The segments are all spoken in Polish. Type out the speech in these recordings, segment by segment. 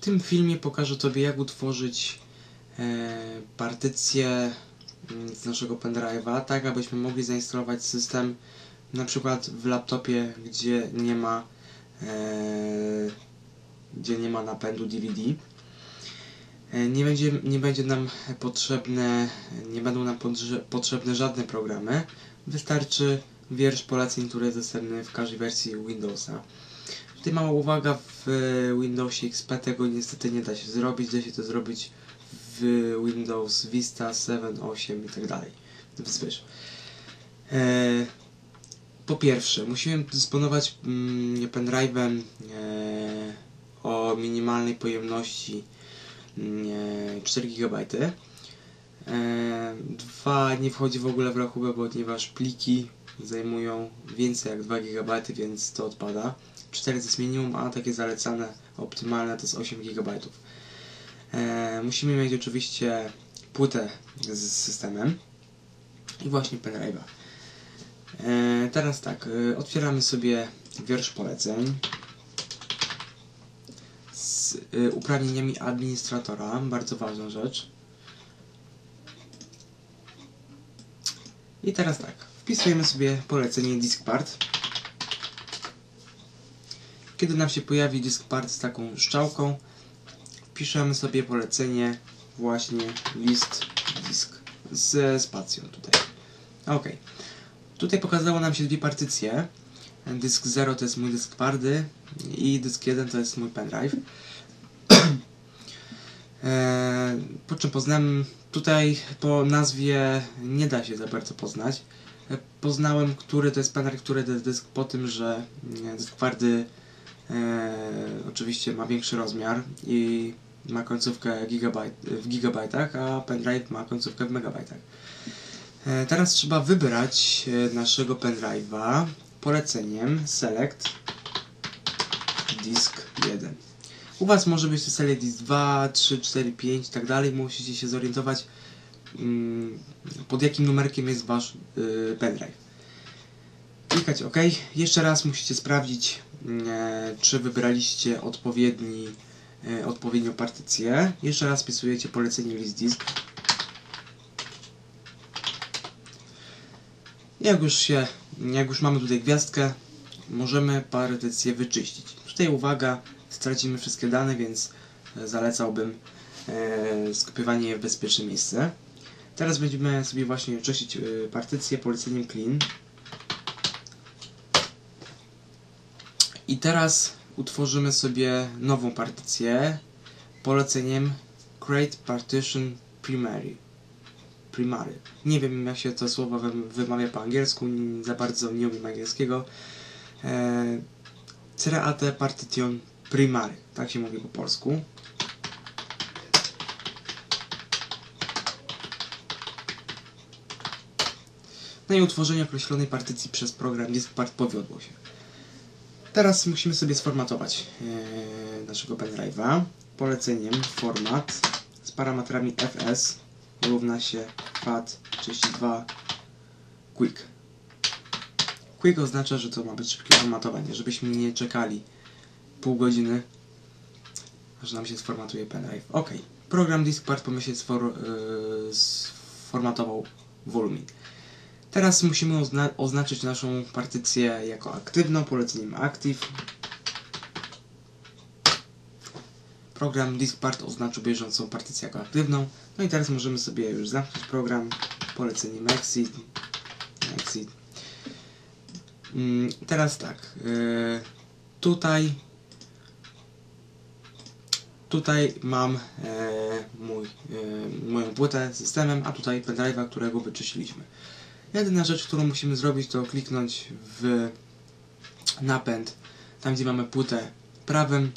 tym filmie pokażę Tobie jak utworzyć e, partycję mm, z naszego pendrive'a, tak abyśmy mogli zainstalować system na przykład w laptopie, gdzie nie ma e, gdzie nie ma napędu DVD. E, Nie będzie, nie będzie nam potrzebne, nie będą nam potrzebne żadne programy. Wystarczy wiersz poleceń, który jest dostępny w każdej wersji Windowsa. Tutaj mała uwaga, w Windowsie XP tego niestety nie da się zrobić, da się to zrobić w Windows Vista 7, 8 i tak dalej. Więc. E, po pierwsze, musimy dysponować mm, pendrive'em e, o minimalnej pojemności mm, 4 GB. E, dwa nie wchodzi w ogóle w rachubę, ponieważ pliki zajmują więcej jak 2 GB, więc to odpada. 4 to jest minimum, a takie zalecane, optymalne to jest 8 GB. E, musimy mieć oczywiście płytę z systemem i właśnie pendrive'a. E, teraz tak, e, otwieramy sobie wiersz poleceń z e, uprawnieniami administratora, bardzo ważna rzecz. I teraz tak, wpisujemy sobie polecenie diskpart. Kiedy nam się pojawi diskpart z taką strzałką, wpiszemy sobie polecenie właśnie list disk ze spacją tutaj. Ok. Tutaj pokazało nam się dwie partycje. Dysk 0 to jest mój dysk twardy i dysk 1 to jest mój pendrive. Eee, po czym poznałem, tutaj po nazwie nie da się za bardzo poznać. E, Poznałem, który to jest pendrive, który to jest dysk po tym, że mm, dysk twardy e, oczywiście ma większy rozmiar i ma końcówkę gigabajt, w gigabajtach, a pendrive ma końcówkę w megabajtach. E, Teraz trzeba wybrać e, naszego pendrive'a poleceniem select disk 1. U Was może być to select disk 2, 3, 4, 5 i tak dalej. Musicie się zorientować mm, pod jakim numerkiem jest Wasz pendrive. Klikać OK. Jeszcze raz musicie sprawdzić e, czy wybraliście odpowiedni, e, odpowiednią partycję. Jeszcze raz wpisujecie polecenie list disk. Jak już się, jak już mamy tutaj gwiazdkę, możemy partycję wyczyścić. Tutaj uwaga, stracimy wszystkie dane, więc e, zalecałbym e, skopiowanie je w bezpieczne miejsce. Teraz będziemy sobie właśnie czyścić e, partycję poleceniem clean. I teraz utworzymy sobie nową partycję poleceniem create partition primary. Primary. Nie wiem jak się to słowo wym- wymawia po angielsku, za bardzo nie umiem angielskiego. E, create partition primary, tak się mówi po polsku. No i utworzenie określonej partycji przez program Diskpart powiodło się. Teraz musimy sobie sformatować e, naszego pendrive'a poleceniem format z parametrami fs równa się fat32 quick. Quick oznacza, że to ma być szybkie formatowanie, żebyśmy nie czekali pół godziny, aż nam się sformatuje pendrive. Ok, program Diskpart pomyśleć sfor, yy, sformatował wolumin. Teraz musimy ozna oznaczyć naszą partycję jako aktywną poleceniem active. Program Diskpart oznaczył bieżącą partycję jako aktywną. No i teraz możemy sobie już zamknąć program poleceniem exit. exit. Mm, teraz tak. Yy, tutaj tutaj mam e, mój, e, moją płytę z systemem, a tutaj pendrive'a, którego wyczyściliśmy. Jedyna rzecz, którą musimy zrobić, to kliknąć w napęd, tam gdzie mamy płytę prawym,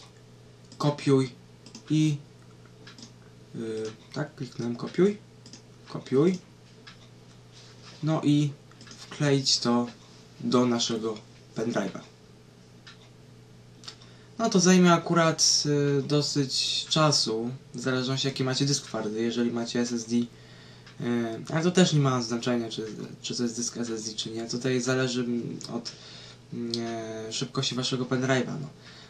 kopiuj i yy, tak, kliknąłem kopiuj, kopiuj, no i wkleić to do naszego pendrive'a. No to zajmie akurat y, dosyć czasu, w zależności jaki macie dysk twardy, jeżeli macie SSD ale to też nie ma znaczenia, czy, czy to jest dysk SSD, czy nie. Tutaj zależy od mm, szybkości waszego pendrive'a, no,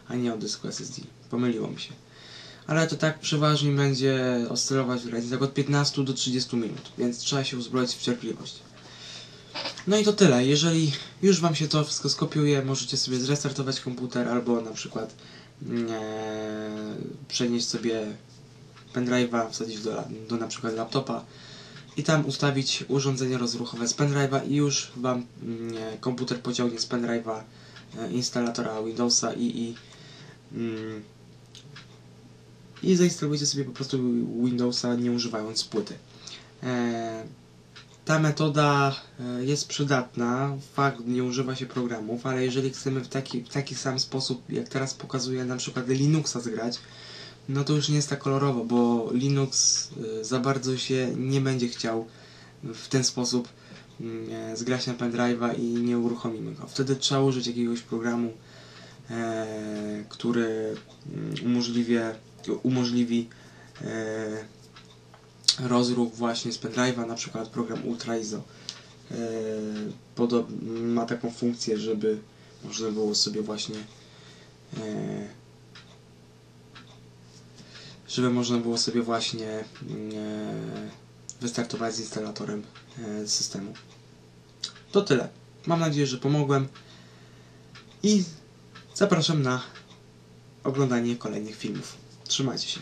a nie od dysku SSD. Pomyliło mi się. ale to tak przeważnie będzie oscylować w granicach od 15 do 30 minut, więc trzeba się uzbroić w cierpliwość. No i to tyle. Jeżeli już Wam się to wszystko skopiuje, możecie sobie zrestartować komputer albo na przykład e, przenieść sobie pendrive'a, wsadzić do, do na przykład laptopa i tam ustawić urządzenie rozruchowe z pendrive'a i już Wam mm, komputer pociągnie z pendrive'a e, instalatora Windowsa i, i, mm, i zainstalujecie sobie po prostu Windowsa nie używając płyty. E, ta metoda e, jest przydatna, fakt nie używa się programów, ale jeżeli chcemy w taki, w taki sam sposób, jak teraz pokazuję, na przykład Linuxa zgrać, no to już nie jest tak kolorowo, bo Linux e, za bardzo się nie będzie chciał w ten sposób e, zgrać na pendrive'a i nie uruchomimy go. Wtedy trzeba użyć jakiegoś programu, e, który mm, umożliwie, umożliwi e, rozruch właśnie z pendrive'a, na przykład program Ultra ISO. E, podob- ma taką funkcję, żeby można było sobie właśnie żeby można było sobie właśnie e, wystartować z instalatorem e, systemu. To tyle. Mam nadzieję, że pomogłem i zapraszam na oglądanie kolejnych filmów. Trzymajcie się.